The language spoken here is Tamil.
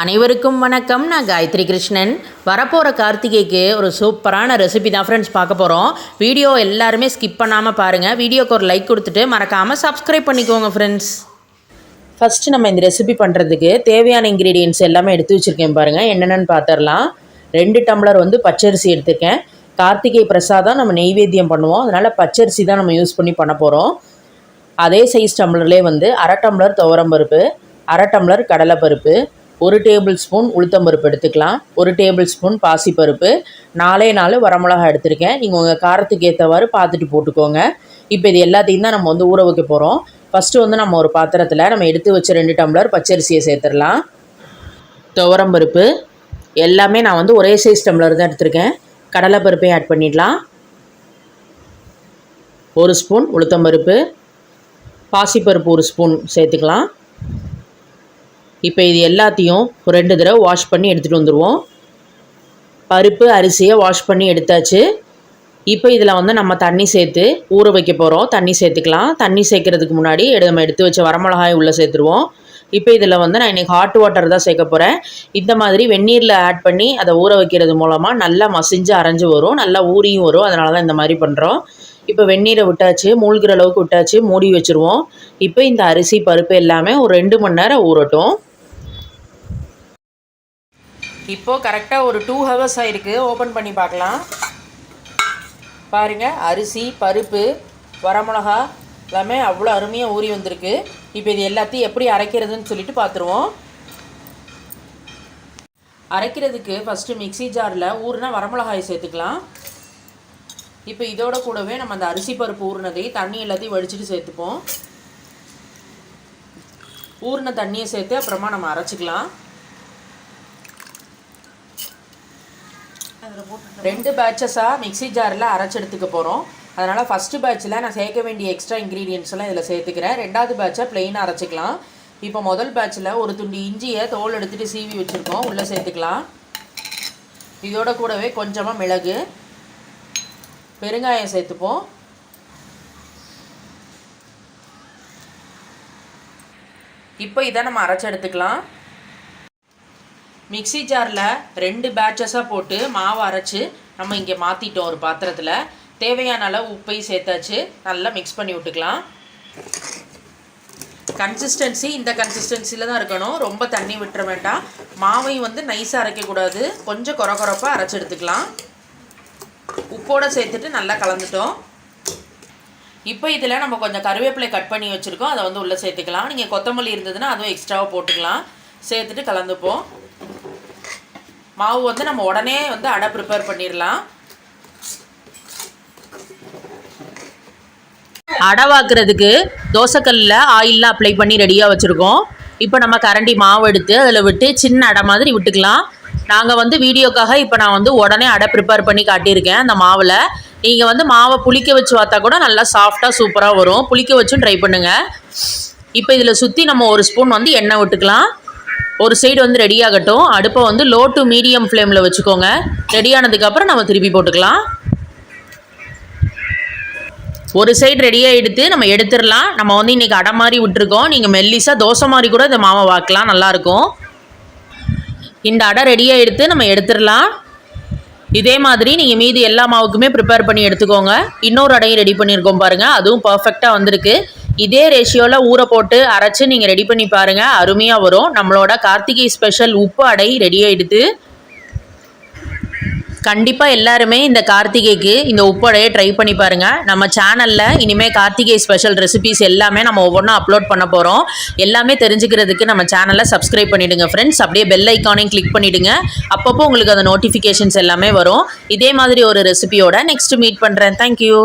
அனைவருக்கும் வணக்கம். நான் காயத்ரி கிருஷ்ணன். வரப்போகிற கார்த்திகைக்கு ஒரு சூப்பரான ரெசிபி தான் ஃப்ரெண்ட்ஸ் பார்க்க போகிறோம் வீடியோ எல்லாருமே ஸ்கிப் பண்ணாமல் பாருங்கள் வீடியோக்கு ஒரு லைக் கொடுத்துட்டு மறக்காமல் சப்ஸ்கிரைப் பண்ணிக்கோங்க ஃப்ரெண்ட்ஸ் ஃபஸ்ட்டு நம்ம இந்த ரெசிபி பண்ணுறதுக்கு தேவையான இன்க்ரீடியன்ஸ் எல்லாமே எடுத்து வச்சுருக்கேன் பாருங்கள் என்னென்னு பார்த்துடலாம் ரெண்டு டம்ளர் வந்து பச்சரிசி எடுத்துருக்கேன். கார்த்திகை பிரசாதம் நம்ம நெய்வேத்தியம் பண்ணுவோம். அதனால் பச்சரிசி தான் நம்ம யூஸ் பண்ணி பண்ண போகிறோம் அதே சைஸ் டம்ளர்லேயே வந்து அரை டம்ளர் துவரம் பருப்பு அரை டம்ளர் கடலைப்பருப்பு ஒரு டேபிள் ஸ்பூன் உளுத்தம்பருப்பு எடுத்துக்கலாம். ஒரு டேபிள் ஸ்பூன் பாசிப்பருப்பு நாலே நாலு வரமிளகா எடுத்திருக்கேன். நீங்கள் உங்கள் காரத்துக்கு ஏற்றவாறு பார்த்துட்டு போட்டுக்கோங்க. இப்போ இது எல்லாத்தையும் தான் நம்ம வந்து ஊற வைக்க போகிறோம் ஃபஸ்ட்டு வந்து நம்ம ஒரு பாத்திரத்தில் நம்ம எடுத்து வச்ச ரெண்டு டம்ளர் பச்சரிசியை சேர்த்துடலாம். துவரம்பருப்பு எல்லாமே நான் வந்து ஒரே சைஸ் டம்ளர் தான் எடுத்திருக்கேன். கடலைப்பருப்பையும் ஆட் பண்ணிடலாம். ஒரு ஸ்பூன் உளுத்தம்பருப்பு பாசிப்பருப்பு ஒரு ஸ்பூன் சேர்த்துக்கலாம். இப்போ இது எல்லாத்தையும் ஒரு ரெண்டு தடவை வாஷ் பண்ணி எடுத்துகிட்டு வந்துடுவோம் பருப்பு அரிசியை வாஷ் பண்ணி எடுத்தாச்சு. இப்போ இதில் வந்து நம்ம தண்ணி சேர்த்து ஊற வைக்க போகிறோம் தண்ணி சேர்த்துக்கலாம். தண்ணி சேர்க்கறதுக்கு முன்னாடி எடு- நம்ம எடுத்து வச்ச வரமிளகாய் உள்ளே சேர்த்துருவோம். இப்போ இதில் வந்து நான் இன்றைக்கி ஹாட் வாட்டர் தான் சேர்க்க போகிறேன் இந்த மாதிரி வெந்நீரில் ஆட் பண்ணி அதை ஊற வைக்கிறது மூலமாக நல்லா மசிஞ்சு அரைஞ்சு வரும். நல்லா ஊறியும் வரும். அதனால தான் இந்த மாதிரி பண்ணுறோம் இப்போ வெந்நீரை விட்டாச்சு மூழ்கிற அளவுக்கு விட்டாச்சு மூடி வச்சுருவோம். இப்போ இந்த அரிசி பருப்பு எல்லாமே ஒரு ரெண்டு மணி நேரம் ஊறட்டும். இப்போது கரெக்டாக ஒரு டூ ஹவர்ஸ் ஆகிருக்கு ஓப்பன் பண்ணி பார்க்கலாம். பாருங்கள் அரிசி பருப்பு வரமிளகா எல்லாமே அவ்வளோ அருமையாக ஊறி வந்திருக்கு. இப்போ இது எல்லாத்தையும் எப்படி அரைக்கிறதுன்னு சொல்லிட்டு பார்த்துருவோம். அரைக்கிறதுக்கு ஃபஸ்ட்டு மிக்ஸி ஜாரில் ஊறுனா வரமிளகாய் சேர்த்துக்கலாம். இப்போ இதோட கூடவே நம்ம அந்த அரிசி பருப்பு ஊறினதையும் தண்ணி எல்லாத்தையும் வடிச்சிட்டு சேர்த்துப்போம். ஊறின தண்ணியை சேர்த்து அப்புறமா நம்ம அரைச்சிக்கலாம். ரெண்டு பேட்சஸாக மிக்ஸி ஜாரில் அரைச்சி எடுத்துக்க போகிறோம் அதனால் ஃபஸ்ட்டு பேட்சில் நான் சேர்க்க வேண்டிய எக்ஸ்ட்ரா இன்க்ரீடியன்ஸ் எல்லாம் இதில் சேர்த்துக்கிறேன். ரெண்டாவது பேட்சை ப்ளெயினாக அரைச்சிக்கலாம். இப்போ முதல் பேட்சில் ஒரு துண்டு இஞ்சியை தோல் எடுத்துகிட்டு சீவி வச்சுருக்கோம். உள்ளே சேர்த்துக்கலாம். இதோட கூடவே கொஞ்சமாக மிளகு பெருங்காயம் சேர்த்துப்போம். இப்போ இதை நம்ம அரைச்சி எடுத்துக்கலாம். மிக்ஸி ஜாரில் ரெண்டு பேட்சஸாக போட்டு மாவு அரைச்சி நம்ம இங்கே மாற்றிட்டோம் ஒரு பாத்திரத்தில். தேவையான அளவு உப்பையும் சேர்த்தாச்சு. நல்லா மிக்ஸ் பண்ணி விட்டுக்கலாம். கன்சிஸ்டன்சி இந்த கன்சிஸ்டன்சியில் தான் இருக்கணும். ரொம்ப தண்ணி விட்டுற வேண்டாம். மாவையும் வந்து நைஸாக அரைக்கக்கூடாது. கொஞ்சம் கொர கொரப்பாக அரைச்சி எடுத்துக்கலாம். உப்போடு சேர்த்துட்டு நல்லா கலந்துட்டோம். இப்போ இதில் நம்ம கொஞ்சம் கருவேப்பிலை கட் பண்ணி வச்சுருக்கோம். அதை வந்து உள்ளே சேர்த்துக்கலாம். நீங்கள் கொத்தமல்லி இருந்ததுன்னா அதுவும் எக்ஸ்ட்ராவாக போட்டுக்கலாம். சேர்த்துட்டு கலந்துப்போம். மாவு வந்து நம்ம உடனே வந்து அடை ப்ரிப்பேர் பண்ணிடலாம் அடவாக்குறதுக்கு தோசைக்கல்லில் ஆயிலெலாம் அப்ளை பண்ணி ரெடியாக வச்சுருக்கோம். இப்போ நம்ம கரண்டி மாவு எடுத்து அதில் விட்டு சின்ன அடை மாதிரி விட்டுக்கலாம். நாங்கள் வந்து வீடியோக்காக இப்போ நான் வந்து உடனே அடை ப்ரிப்பேர் பண்ணி காட்டியிருக்கேன் அந்த மாவில். நீங்கள் வந்து மாவை புளிக்க வச்சு பார்த்தா கூட நல்லா சாஃப்டாக சூப்பராக வரும். புளிக்க வச்சும் ட்ரை பண்ணுங்கள் இப்போ இதில் சுற்றி நம்ம ஒரு ஸ்பூன் வந்து எண்ணெய் விட்டுக்கலாம். ஒரு சைடு வந்து ரெடி ஆகட்டும். அடுப்பை வந்து லோ டு மீடியம் ஃப்ளேமில் வச்சுக்கோங்க. ரெடி ஆனதுக்கப்புறம் நம்ம திருப்பி போட்டுக்கலாம். ஒரு சைடு ரெடியாக எடுத்து நம்ம எடுத்துடலாம். நம்ம வந்து இன்றைக்கி அடை மாதிரி விட்டுருக்கோம். நீங்கள் மெல்லிஸாக தோசை மாதிரி கூட இந்த மாவை வாக்கலாம். நல்லாயிருக்கும் இந்த அடை ரெடியாக எடுத்து நம்ம எடுத்துடலாம். இதே மாதிரி நீங்கள் மீதி எல்லா மாவுக்குமே ப்ரிப்பேர் பண்ணி எடுத்துக்கோங்க. இன்னொரு அடையும் ரெடி பண்ணியிருக்கோம் பாருங்கள் அதுவும் பர்ஃபெக்டாக வந்திருக்கு. இதே ரேஷியோவில் ஊற போட்டு அரைச்சி நீங்கள் ரெடி பண்ணி பாருங்கள் அருமையாக வரும். நம்மளோட கார்த்திகை ஸ்பெஷல் உப்பு அடை ரெடி ஆகிடுது கண்டிப்பாக எல்லாருமே இந்த கார்த்திகைக்கு இந்த உப்படையை ட்ரை பண்ணி பாருங்கள் நம்ம சேனலில் இனிமேல் கார்த்திகை ஸ்பெஷல் ரெசிபிஸ் எல்லாமே நம்ம ஒவ்வொன்றும் அப்லோட் பண்ண போகிறோம் எல்லாமே தெரிஞ்சுக்கிறதுக்கு நம்ம சேனலை சப்ஸ்கிரைப் பண்ணிவிடுங்க ஃப்ரெண்ட்ஸ் அப்படியே பெல் ஐக்கானையும் கிளிக் பண்ணிவிடுங்க அப்பப்போ உங்களுக்கு அந்த நோட்டிஃபிகேஷன்ஸ் எல்லாமே வரும். இதே மாதிரி ஒரு ரெசிபியோட நெக்ஸ்ட் மீட் பண்ணுறேன் தேங்க்யூ